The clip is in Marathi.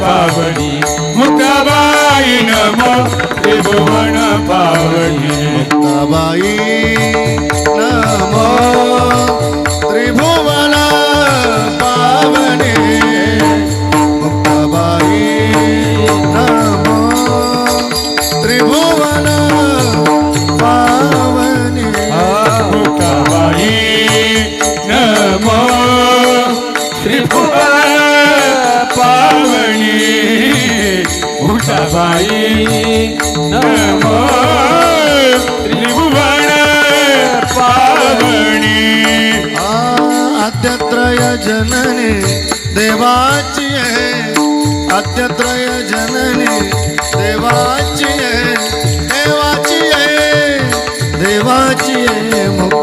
पावली. मुक्ताबाई नमो त्रिभुवन पावली. मुक्ताबाई नमो त्रिभुवन पावली. मुक्ताबाई नमो मुक्ताबाई नमो त्रिभुवन पावनी आद्यत्रय जननी देवाची आहे. आद्यत्रय जननी देवाची आहे. देवाची आहे देवाची आहे मुक्ताबाई